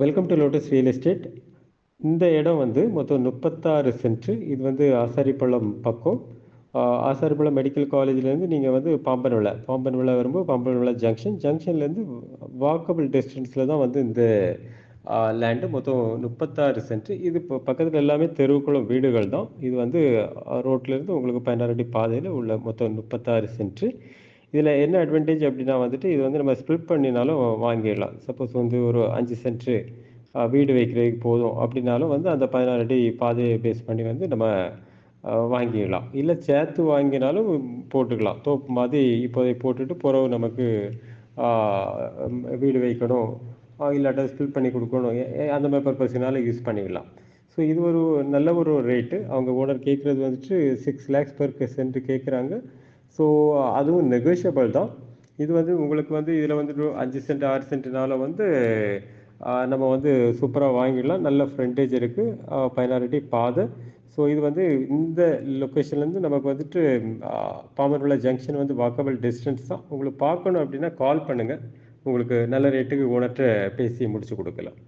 Welcome to Lotus real estate இந்த இடம் வந்து மொத்தம் முப்பத்தாறு சென்ட்ரு இது வந்து ஆசாரிப்பள்ளம் பக்கம். ஆசாரிப்பள்ளம் மெடிக்கல் காலேஜ்லேருந்து நீங்கள் வந்து பாம்பன் விழா பாம்பன் விழா வரும்போது பாம்பன் விழா ஜங்ஷன் ஜங்ஷன்லேருந்து வாக்கபிள் டிஸ்டன்ஸில் தான் வந்து இந்த லேண்டு மொத்தம் முப்பத்தாறு சென்ட்ரு இது இப்போ பக்கத்தில் எல்லாமே தெருவுக்குளம் வீடுகள் தான். இது வந்து ரோட்லேருந்து உங்களுக்கு பதினாறு அடி பாதையில் உள்ள மொத்தம் முப்பத்தாறு சென்ட்ரு இதில் என்ன அட்வான்டேஜ் அப்படின்னா வந்துட்டு இது வந்து நம்ம ஸ்ப்ளிட் பண்ணினாலும் வாங்கிடலாம். சப்போஸ் வந்து ஒரு அஞ்சு சென்ட்ரு வீடு வைக்கிறதுக்கு போதும் அப்படின்னாலும் வந்து அந்த பதினாறு அடி பாதையை பேஸ் பண்ணி வந்து நம்ம வாங்கிடலாம். இல்லை சேர்த்து வாங்கினாலும் போட்டுக்கலாம். தோப்பு மாதிரி இப்போதை போட்டுட்டு பிறகு நமக்கு வீடு வைக்கணும். இல்லாட்ட இல்லாட்டா ஸ்பில் பண்ணி கொடுக்கணும். அந்த மாதிரி பர்பஸ்னால யூஸ் பண்ணிக்கலாம் ஸோ இது ஒரு நல்ல ஒரு ரேட்டு அவங்க ஓனர் கேட்குறது வந்துட்டு சிக்ஸ் லேக்ஸ் பர் சென்ட் கேட்குறாங்க ஸோ அதுவும் நெகோஷியபிள் தான். இது வந்து உங்களுக்கு வந்து இதில் வந்துட்டு அஞ்சு சென்ட் ஆறு சென்ட்னால வந்து நம்ம வந்து சூப்பராக வாங்கிடலாம். நல்ல ஃப்ரண்டேஜ் இருக்குது பைனாரிட்டி பாதை. ஸோ இது வந்து இந்த லொக்கேஷன்லேருந்து நமக்கு வந்துட்டு பாமர்குள்ள ஜங்ஷன் வந்து வாக்கபிள் டிஸ்டன்ஸ் தான். உங்களுக்கு பார்க்கணும் அப்படின்னா கால் பண்ணுங்கள் உங்களுக்கு நல்ல ரேட்டுக்கு ஓனர்கிட்ட பேசி முடிச்சு கொடுக்கலாம்.